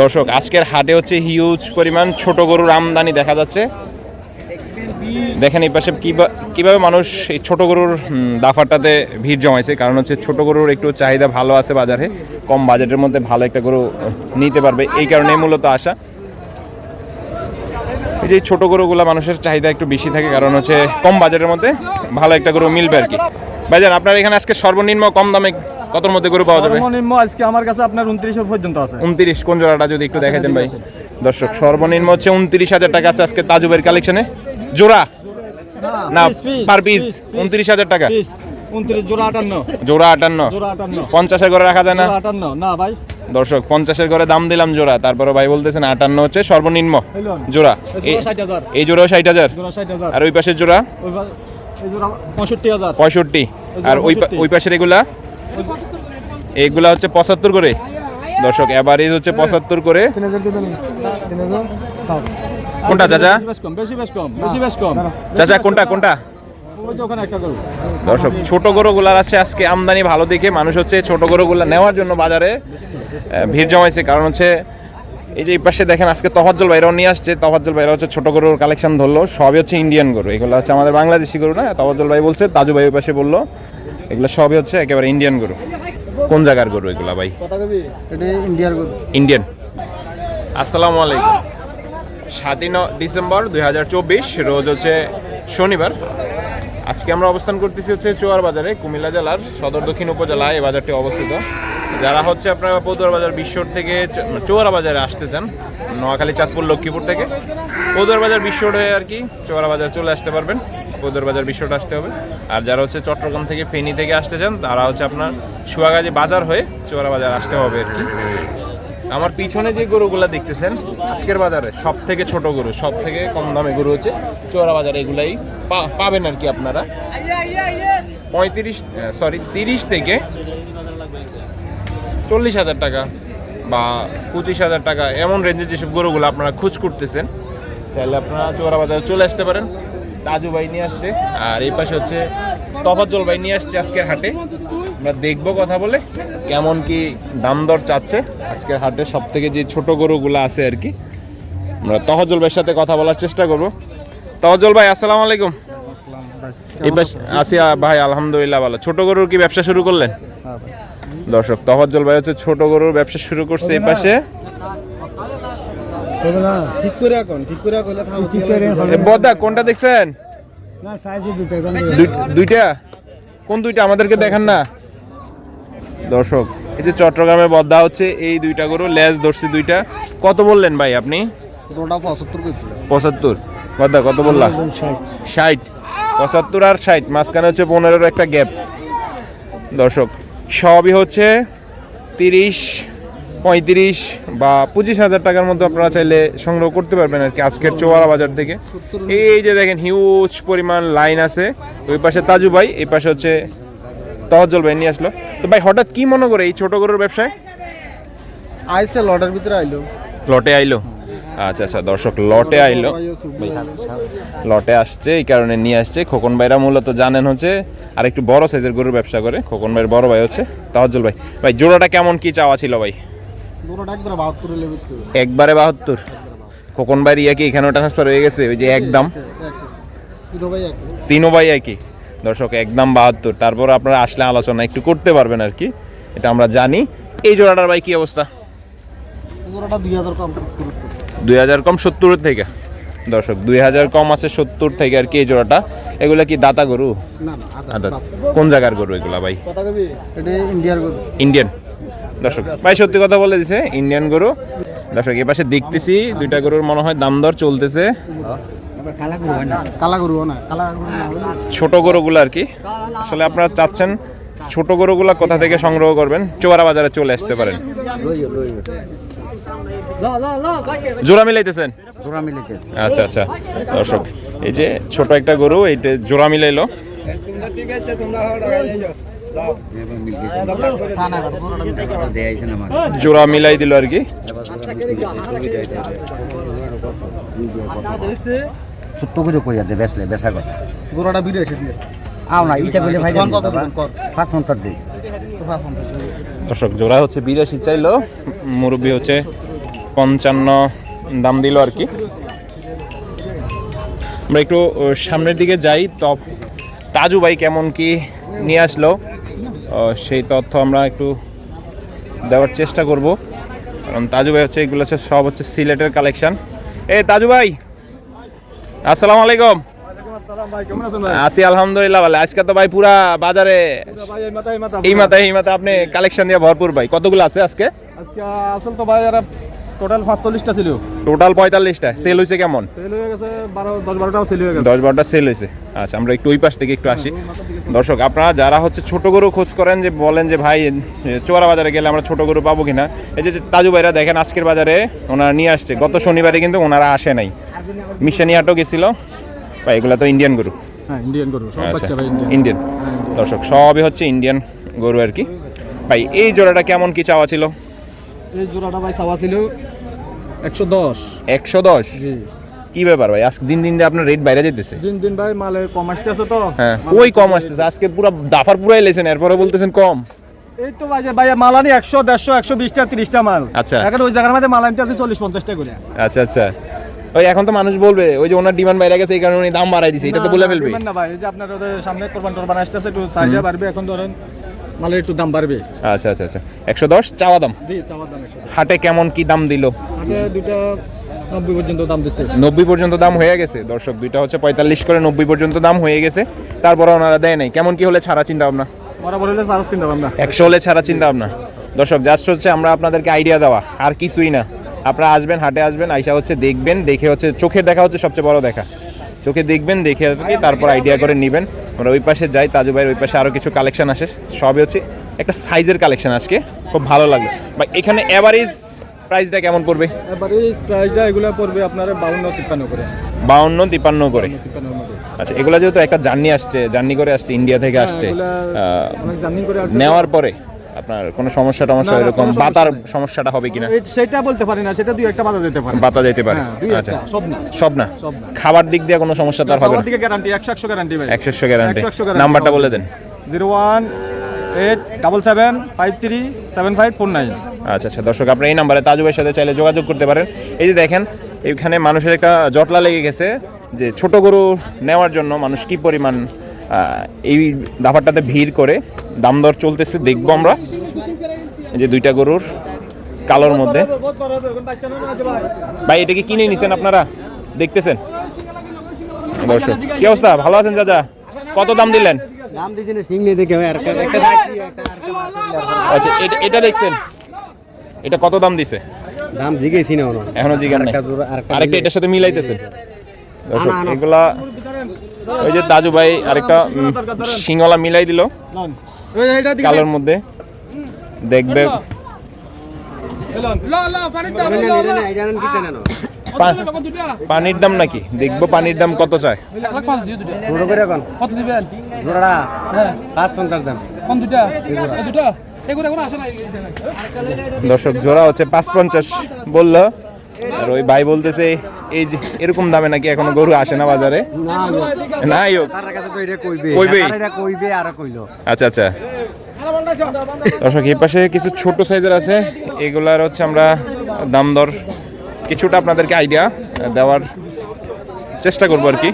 দর্শক, আজকের হাটে হচ্ছে হিউজ পরিমাণ ছোট গরুর আমদানি দেখা যাচ্ছে। দেখেন এই পাশে কীভাবে মানুষ এই ছোট গরুর দাফারটাতে ভিড় জমাইছে। কারণ হচ্ছে ছোট গরুর একটু চাহিদা ভালো আছে বাজারে। কম বাজেটের মধ্যে ভালো একটা গরু নিতে পারবে। এই কারণে মূলত আসা এই যে ছোট গরুগুলা মানুষের চাহিদা একটু বেশি থাকে, কারণ হচ্ছে কম বাজেটের মধ্যে ভালো একটা গরু মিলবে আর কি। ভাইজান, আপনার এখানে আজকে সর্বনিম্ন কম দামে কতর মধ্যে গরু পাওয়া যাবে? সর্বনিম্ন আজকে আমার কাছে আপনার উনত্রিশ পর্যন্ত আছে। উনত্রিশ কোন জোড়াটা যদি একটু দেখাই দেন ভাই? দর্শক সর্বনিম্ন হচ্ছে উনত্রিশ হাজার টাকা আছে আজকে তাজুবের কালেকশনে জোড়া? না পার পিস উনত্রিশ হাজার টাকা। পিস উনত্রিশ জোড়া আটান্ন। পঞ্চাশের ঘরে রাখা যায় না? না ভাই। দর্শক পঞ্চাশের ঘরে দাম দিলাম জোড়া তারপরে ভাই বলতেছেন আটান্ন হচ্ছে সর্বনিম্ন? জোড়া। এই জোড়া ষাট হাজার। জোড়াও ষাট আর ওই পাশের জোড়া? পঁয়ষট্টি আর ওই ওই পাশের এগুলা? এইগুলা হচ্ছে পঁচাত্তর করে? দর্শক, এভারেজ হচ্ছে পঁচাত্তর করে। কোনটা, চাচা? চাচা, কোনটা কোনটা? দর্শক, ছোট গরুগুলার আছে আজকে আমদানি ভালো দেখে। মানুষ হচ্ছে ছোট গরুগুলা নেওয়ার জন্য বাজারে ভিড় জমাইছে। কারণ হচ্ছে এই যে এই পাশে দেখেন আজকে তফাজ্জল ভাইরাও নিয়ে আসছে। তফাজ্জল ভাইরা হচ্ছে ছোট গরুর কালেকশন ধরলো। সবই হচ্ছে ইন্ডিয়ান গরু। এগুলো হচ্ছে আমাদের বাংলাদেশি গরু না? তফাজ্জল ভাই বলছে, তাজু ভাই ওই পাশে বলল। এগুলো সবই হচ্ছে একেবারে ইন্ডিয়ান গরু। কোন জায়গার গরু এগুলা ভাই? ইন্ডিয়ান আসসালামু আলাইকুম। সাতই ডিসেম্বর দু হাজার চব্বিশ, রোজ হচ্ছে শনিবার। আজকে আমরা অবস্থান করতেছি হচ্ছে চুয়ার বাজারে, কুমিল্লা জেলার সদর দক্ষিণ উপজেলায় এই বাজারটি অবস্থিত। যারা হচ্ছে আপনারা পদুয়ার বাজার বিশ্বর থেকে চুয়ারা বাজারে আসতেছেন নোয়াখালী, চাঁদপুর, লক্ষ্মীপুর থেকে, পদুয়ার বাজার বিশ্বর হয়ে আর কি চুয়ারা বাজার চলে আসতে পারবেন। পদুয়ার বাজার বিশ্বটা আসতে হবে। আর যারা হচ্ছে চট্টগ্রাম থেকে ফেনী থেকে আসতে চান, তারা হচ্ছে আপনার সুয়াগাজী বাজার হয়ে চোরা বাজার আসতে হবে আর কি। আমার পিছনে যে গরুগুলা দেখতেছেন, আজকের বাজারে সব থেকে ছোট গরু সব থেকে কম দামে গরু হচ্ছে চোরা বাজারে। এগুলাই পাবেন আর কি আপনারা। পঁয়ত্রিশ সরি তিরিশ থেকে চল্লিশ হাজার টাকা বা পঁচিশ হাজার টাকা, এমন রেঞ্জের যেসব গরুগুলো আপনারা খোঁজ করতেছেন, চাইলে আপনারা চোরা বাজারে চলে আসতে পারেন। তাজু ভাই নিয়ে আসছে। আর এই পাশে হচ্ছে তফাজ্জল ভাই নিয়ে আসছে আজকের হাটে। আমরা দেখব কথা বলে কেমন কি দাম দর চাচ্ছে আজকের হাটে। সব থেকে যে ছোট গরুগুলো আছে আর কি। আমরা তহজল ভাইয়ের সাথে কথা বলার চেষ্টা করব। তহজল ভাই আসসালামু আলাইকুম। এই পাশে আছি ভাই আলহামদুলিল্লাহ ভালো। ছোট গরুর কি ব্যবসা শুরু করলেন? দর্শক তহজল ভাই হচ্ছে ছোট গরুর ব্যবসা শুরু করছে এই পাশে। ঠিক করে এখন ঠিক করে কইলে থাম ঠিক করে বদা কোনটা দেখছেন? না সাইজে দুটো দুইটা? কোন দুইটা? আমাদেরকে দেখান না। দর্শক এই যে চট্টগ্রামে বদ্দা হচ্ছে এই দুইটা গরু লেজ ধরছি দুইটা। কত বললেন ভাই আপনি? পঁচাত্তর পঁচাত্তর। বদ্দা কত বললা? ষাট। পঁচাত্তর আর ষাট মাঝখানে হচ্ছে পনেরোর একটা গ্যাপ দর্শক সবই হচ্ছে তিরিশ পঁয়ত্রিশ বা পঁচিশ হাজার টাকার মধ্যে আপনারা চাইলে সংগ্রহ করতে পারবেন আর কি আজকের চোয়ারা বাজার থেকে। এই যে দেখেন হিউজ পরিমাণ লাইন আছে। ওই পাশে তাজু ভাই এই পাশে হচ্ছে তহজল ভাই নিয়ে আসলো। তো ভাই হঠাৎ কি মনে করে এই ছোট গরুর ব্যবসায়? আইসে লটের ভিতরে আইলো। লটে আইলো? আচ্ছা আচ্ছা দর্শক লটে আইলো। লটে আসছে এই কারণে নিয়ে আসছে। খোকন ভাইরা মূলত জানেন হচ্ছে আর একটু বড় সাইজের গরুর ব্যবসা করে। খোকন ভাইয়ের বড় ভাই হচ্ছে তাহজুল ভাই। ভাই জোড়াটা কেমন কি চাওয়া ছিল ভাই? একবার বাহাত্তর খোকন ভাইয়ের ইয়া কি এখানেও ট্রান্সফার হয়ে গেছে? ওই যে একদম? তিনও ভাই একই। দর্শক একদম বাহাত্তর। তারপর আপনারা আসলে আলোচনা একটু করতে পারবেন আর কি। এটা আমরা জানি। এই জোড়াটার ভাই কি অবস্থা? দুই হাজার কম দুই হাজার কম সত্তর থেকে? দর্শক দুই হাজার কম আছে সত্তর থেকে আর কি এই জোড়াটা। এগুলো কি দাতা গরু? কোন জায়গার গরু এগুলা ভাই? ইন্ডিয়ান দর্শক ভাই সত্যি কথা বলে দিছে ইন্ডিয়ান গরু। দর্শক এ পাশে দেখতেছি দুইটা গরুর মনে হয় দাম দর চলতেছে। কালা গরু না কালা গরু না। কালা গরু না ছোট গরুগুলো আর কি। আসলে আপনারা চাচ্ছেন ছোট গরুগুলা কোথা থেকে সংগ্রহ করবেন? চোয়ারা বাজারে চলে আসতে পারেন। জোড়া মিলাইতেছেন? জোড়া আচ্ছা আচ্ছা। দর্শক এই যে ছোট একটা গরু এইটা জোড়া মিলাইলো। জোড়া মিলাই দিল আর কি। ছোট্ট করে কইয়া দে বেসলে বেসা কথা। জোড়াটা বিরে এসে দিয়ে। আও না ইটা কইলে ভাই কত পাঁচ দর্শক জোড়া হচ্ছে বিরাশি চাইলো মুরব্বী হচ্ছে পঞ্চান্ন দাম দিল আর কি। আমরা একটু সামনের দিকে যাই তো তাজু ভাই কেমন কি নিয়ে আসলো? সেই তথ্য আমরা একটু দেওয়ার চেষ্টা করব। কারণ তাজু ভাই হচ্ছে এগুলো হচ্ছে সব হচ্ছে সিলেটের কালেকশন। এ তাজু ভাই আসসালামু আলাইকুম। আছি আলহামদুলিল্লাহ ভালো। আজকে তো ভাই পুরা বাজারে এই মাথায় এই মাথায়। আপনি কালেকশন দিয়ে ভরপুর ভাই। কতগুলো আছে আজকে? আজকে আসল তো ভাই টোটাল পাঁচচল্লিশটা ছিল টোটাল পঁয়তাল্লিশটা। সেল হয়েছে কেমন? সেল হয়ে গেছে বারো দশ বারোটাও সেল হয়ে গেছে। দশ বারোটা সেল হয়েছে আচ্ছা আমরা একটু ওই পাশ থেকে একটু আসি। দর্শক আপনারা যারা হচ্ছে ছোট গরু খোঁজ করেন যে বলেন যে ভাই চোরা বাজারে গেলে আমরা ছোট গরু পাবো কিনা? এই যে তাজু ভাইরা দেখেন আজকের বাজারে ওনারা নিয়ে আসছে। গত শনিবারে কিন্তু ওনারা আসে নাই। মিশানি হাটও গেছিল। ভাই এগুলো তো ইন্ডিয়ান গরু। হ্যাঁ ইন্ডিয়ান গরু। সব আচ্ছা বাচ্চা ভাই ইন্ডিয়ান ইন্ডিয়ান দর্শক সবই হচ্ছে ইন্ডিয়ান গরু আর কি। ভাই এই জোড়াটা কেমন কি চাওয়া ছিল? এই জোড়াটা ভাই চাওয়া ছিল একশো দশ। একশো দশ? জি। কি ব্যাপার ভাই? আজকে দিন দিন দিয়ে আপনার রেট বাইরে যেতেছে দিন দিন ভাই মালে কম আসতেছে তো। হ্যাঁ ওই কম আসতেছে? আজকে পুরো দাফার পুরাই লেছেন এরপরে বলতেছেন কম। এই তো ভাই যে ভাই মাল আনি একশো দেড়শো একশো বিশটা তিরিশটা মাল। আচ্ছা। এখন ওই জায়গার মধ্যে মাল আনতে আছে চল্লিশ পঞ্চাশটা করে। আচ্ছা আচ্ছা। ওই এখন তো মানুষ বলবে ওই যে ওনার ডিমান্ড বাইরে গেছে এই কারণে দাম বাড়াই দিছে এটা তো বলে ফেলবে। না ভাই যে আপনার সামনে কোরবান টোরবান আসতেছে একটু চাহিদা বাড়বে এখন ধরেন মালের একটু দাম বাড়বে। আচ্ছা আচ্ছা আচ্ছা। একশো দশ চাওয়া দাম? হাটে কেমন কি দাম দিল? দুটা নব্বই পর্যন্ত দাম দিচ্ছে। নব্বই পর্যন্ত দাম হয়ে গেছে? দর্শক দুইটা হচ্ছে পঁয়তাল্লিশ করে নব্বই পর্যন্ত দাম হয়ে গেছে। তারপরে ওনারা দেয় নাই। কেমন কি হলে ছাড়া চিন্তা ভাবনা? বরাবর হলে সারা চিন্তা ভাবনা। একশো হলে ছাড়া চিন্তা ভাবনা। দর্শক জাস্ট হচ্ছে আমরা আপনাদেরকে আইডিয়া দেওয়া। আর কিছুই না। আপনারা আসবেন হাটে আসবেন আইসা হচ্ছে দেখবেন দেখে হচ্ছে চোখের দেখা হচ্ছে সবচেয়ে বড় দেখা। চোখে দেখবেন দেখে তারপর আইডিয়া করে নেবেন। আমরা ওই পাশে যাই তাজু ভাইয়ের ওই পাশে আরও কিছু কালেকশন আসে। সবই হচ্ছে একটা সাইজের কালেকশন আজকে। খুব ভালো লাগবে বা এখানে অ্যাভারেজ প্রাইসটা কেমন পড়বে? এবারে প্রাইসটা এগুলো পড়বে আপনার বাউন্ন তিপ্পান্ন করে। বাউন্ন তিপ্পান্ন করে। আচ্ছা এগুলো যেহেতু একটা জার্নি আসছে জার্নি করে আসছে ইন্ডিয়া থেকে হ্যাঁ, আসছে। নেওয়ার পরে। আপনার কোনো সমস্যা টমস্যা এরকম বাতার সমস্যাটা হবে কিনা? সেটা বলতে পারি না সেটা দুই একটা বাধা যেতে পারে। বাতা যেতে পারে। হ্যাঁ, আচ্ছা। সব না। সব না। খাবার দিক দিয়ে কোনো সমস্যা তার হবে না? দিকে গ্যারান্টি একশো একশো গ্যারান্টি ভাই। একশো একশো গ্যারান্টি নাম্বারটা বলে দেন। Zero one eight double seven five three seven five four nine. আচ্ছা আচ্ছা দর্শক আপনি এই নাম্বারে তাজু ভাইয়ের সাথে চাইলে যোগাযোগ করতে পারেন। এই যে দেখেন এখানে মানুষের একটা জটলা লেগে গেছে যে ছোট গরু নেওয়ার জন্য মানুষ কি পরিমাণ এই দাফারটাতে ভিড় করে দাম দর চলতেছে দেখব আমরা। এই যে দুইটা গরুর কালোর মধ্যে। ভাই এটা কি কিনে নিছেন আপনারা? দেখতেছেন? দর্শক কি অবস্থা? ভালো আছেন চাচা? কত দাম দিলেন? আচ্ছা এটা এটা দেখছেন? এটা কত দাম দিছে? দাম জিগেছি না এখনও জিগার নাই। আরেকটা এটার সাথে মিলাইতেছে। এগুলা ওই যে তাজু ভাই আরেকটা শিঙলা মিলাই দিল কালোর মধ্যে। দেখবে। পানির দাম নাকি? দেখব পানির দাম কত চায়। ছোট করে এখন। কত দিবেন? জোড়াটা পাঁচ পঞ্চাশ দাম। কোন দুটা এই দুটা এগুলো এখন আসে না দর্শক জোড়া হচ্ছে পাঁচ পঞ্চাশ বলল। আর ওই ভাই বলতেছে এই যে এরকম দামে নাকি এখনও গরু আসে না বাজারে? নাই হোক। কইবে কইবে আর কইলো। আচ্ছা আচ্ছা। দর্শক এই পাশে কিছু ছোট সাইজের আছে। এগুলার হচ্ছে আমরা দাম দর কিছুটা আপনাদেরকে আইডিয়া দেওয়ার চেষ্টা করব আর কি।